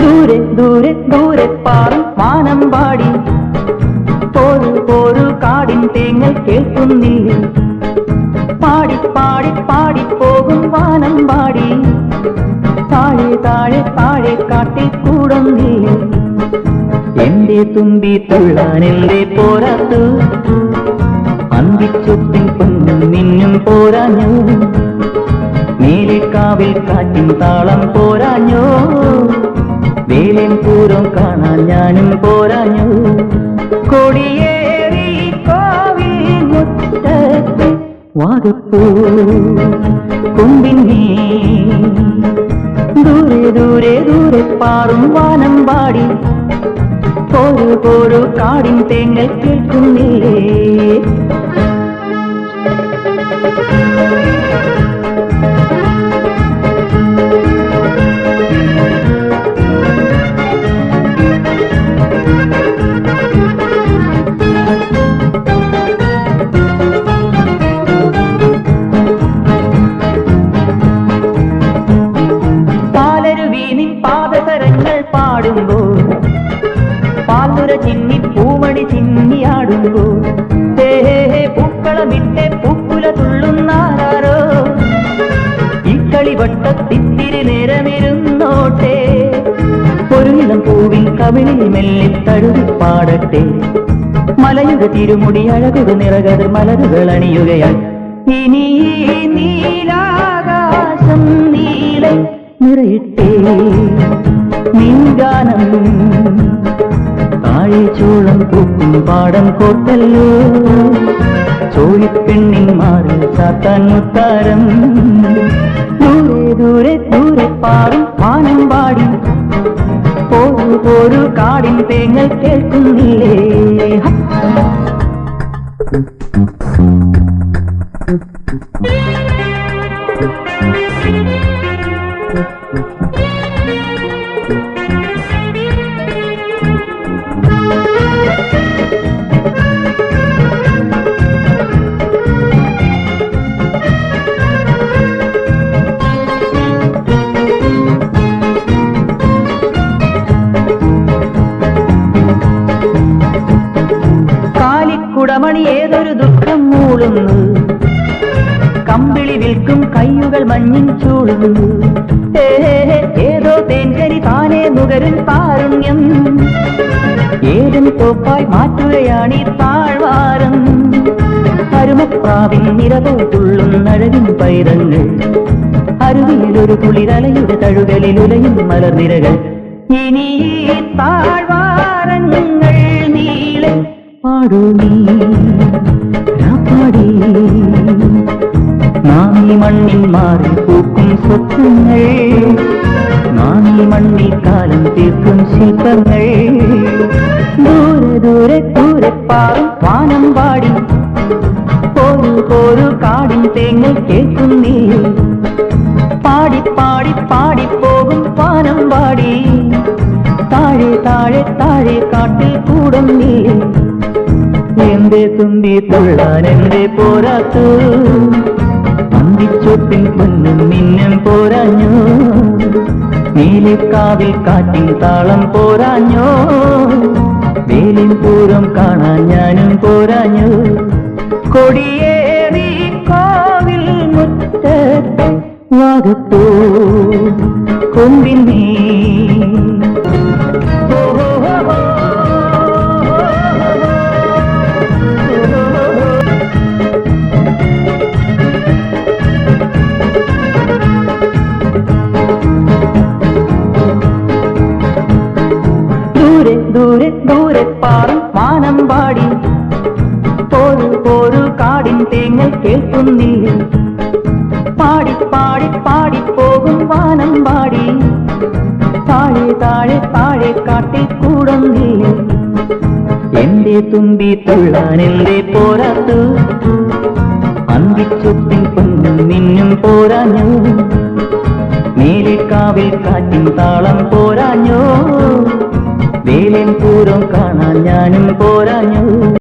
ദൂരെ ദൂരെ ദൂരെ പാറും മാനം പാടി. പോരു പോരു കാടിൻ തേങ്ങൽ കേൾക്കുന്നില്ലേ പാടി പാടി പാടി പോകും വാനം പാടി. താഴെ താഴെ താഴെ കാട്ടിൽ കൂടുന്നില്ലേ എന്റെ തുമ്പി തുള്ളാൻ എന്റെ പോരാത്തു. അന്തിച്ചൊപ്പിൻ പൊന്നും നിന്നും പോരാഞ്ഞു. നീലിക്കാവിൽ കാറ്റിൻ താളം പോരാഞ്ഞോ. വേലിൻ പൂരം കാണാൻ ഞാനും പോരാഞ്ഞു. കൊടിയേറി കോവിൽ മുറ്റത്ത് വാഗപ്പൂ കൊമ്പിന്നേ ദൂരെ ദൂരെ ദൂരെ പാറും വാനം പാടി. പോരു പോരു കാടിൻ തേങ്ങൽ കേൾക്കുന്നില്ലേ ചിന്നിയാടുമ്പോൾ പൂക്കളമിട്ട് പൂക്കുല തുള്ളുന്നാരോ ഈ കളിവട്ടത്തിത്തിരി നേരമിരുന്നോട്ടെ. ഒരു നിലം പൂവിൻ കവിളിൽ മെല്ലെ തഴുതി പാടട്ടെ. മലയുടെ തിരുമുടി അഴകുക നിറകത് മലരുകൾ അണിയുകയാൽ. ഇനി നീലാകാശം നീല നിറയിട്ടേ. നിൻഗാനം പൂക്കും പാടം കോട്ടല്ലോ. ചോഴിപ്പെണ്ണിൻ മാറി ചാത്താൻ മുത്താരം. ദൂരെ ദൂരെ ദൂരെ പാറും പാനം പാടി. പോരു കാടിൻ തേങ്ങൽ കേൾക്കുന്നില്ലേ. ഏതൊരു ദുഃഖം മൂളുന്നു. കമ്പിളി വിൽക്കും കയ്യുകൾ മഞ്ഞിൻ ചൂടുന്നു ഏതോ തേൻകരി താനേ നുകരും താരുണ്യം. ഏതും തോപ്പായി മാറ്റുകയാണ് ഈ താഴ്വാരം. അരുമപ്രാവിൻ നിറതോട്ടുള്ളും നഴവിൻ പൈതങ്ങൾ. അരുവിയിലൊരു കുളിരലയുടെ തഴുകലിൽ ഉലയും മലർനിരകൾ. ഇനി താഴ്വാരങ്ങൾ നീളെ പാടൂ നീ. രാപ്പാടി നാം ഈ മണ്ണിൽ മാറി പൂക്കും സ്വപ്നങ്ങൾ നാം ഈ മണ്ണിൽ കാലം തീർക്കും ശില്പങ്ങൾ ദൂരെ ദൂരെ ദൂരെ പാറും വാനം പാടി പോരു പോരു കാടിൻ തേങ്ങൽ കേൾക്കുന്നേ പാടി പാടി പാടി പോകും പാനം പാടി താഴെ താഴെ താഴെ കാട്ടിൽ കൂടുന്നേ എന്റെ തുമ്പി തുള്ളാൻ എന്റെ പോരാത്തു. അന്തിച്ചൊപ്പിൻ പൊന്നും മിന്നും പോരാഞ്ഞോ. നീലിക്കാവിൽ കാറ്റിൻ താളം പോരാഞ്ഞോ. വേലിൻ പൂരം കാണാൻ ഞാനും പോരാഞ്ഞു. കൊടിയേറി കോവിൽ മുറ്റത്തെ വാഗപ്പൂ കൊമ്പിൻ ഓ, പാടി. പോരു പോരു കാടിൻ തേങ്ങൽ കേൾക്കുന്നില്ലേ പാടി പാടി പാടി പോകും വാനം പാടി. താഴെ താഴെ താഴെ കാട്ടിൽ കൂടുന്നില്ലേ എന്റെ തുമ്പി തുള്ളാൻ എന്റെ പോരാത്തു. അന്തിച്ചുപ്പിൻ പൊന്നും മിന്നും പോരാഞ്ഞു. കാവിൽ കാറ്റിൻ താളം പോരാഞ്ഞോ. വേലൻ പൂരം കാണാൻ ഞാനും പോരാഞ്ഞു.